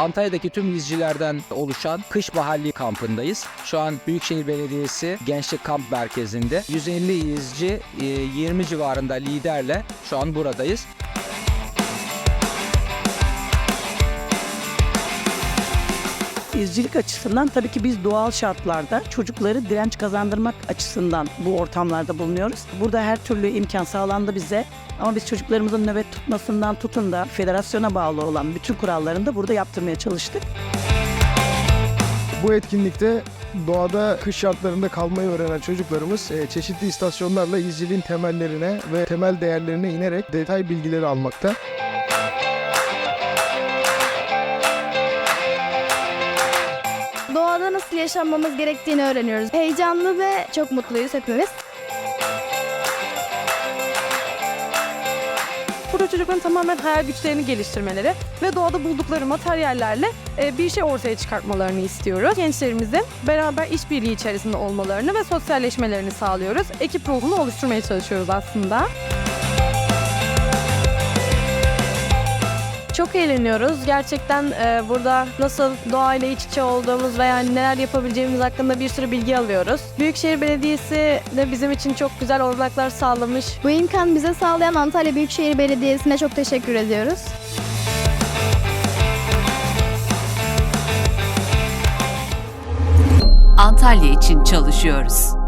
Antalya'daki tüm izcilerden oluşan kış mahalli kampındayız. Şu an Büyükşehir Belediyesi Gençlik Kamp Merkezi'nde 150 izci, e, 20 civarında liderle şu an buradayız. İzcilik açısından tabii ki biz doğal şartlarda çocukları direnç kazandırmak açısından bu ortamlarda bulunuyoruz. Burada her türlü imkan sağlandı bize. Ama biz çocuklarımızın nöbet tutmasından tutun da federasyona bağlı olan bütün kurallarını da burada yaptırmaya çalıştık. Bu etkinlikte doğada kış şartlarında kalmayı öğrenen çocuklarımız e, çeşitli istasyonlarla izciliğin temellerine ve temel değerlerine inerek detay bilgileri almakta. Yaşanmamız gerektiğini öğreniyoruz. Heyecanlı ve çok mutluyuz hepimiz. Burada çocukların tamamen hayal güçlerini geliştirmeleri ve doğada buldukları materyallerle e, bir şey ortaya çıkartmalarını istiyoruz. Gençlerimizin beraber işbirliği içerisinde olmalarını ve sosyalleşmelerini sağlıyoruz. Ekip ruhunu oluşturmaya çalışıyoruz aslında. Çok eğleniyoruz. Gerçekten e, burada nasıl doğayla iç içe olduğumuz veya neler yapabileceğimiz hakkında bir sürü bilgi alıyoruz. Büyükşehir Belediyesi de bizim için çok güzel olanaklar sağlamış. Bu imkan bize sağlayan Antalya Büyükşehir Belediyesi'ne çok teşekkür ediyoruz. Antalya için çalışıyoruz.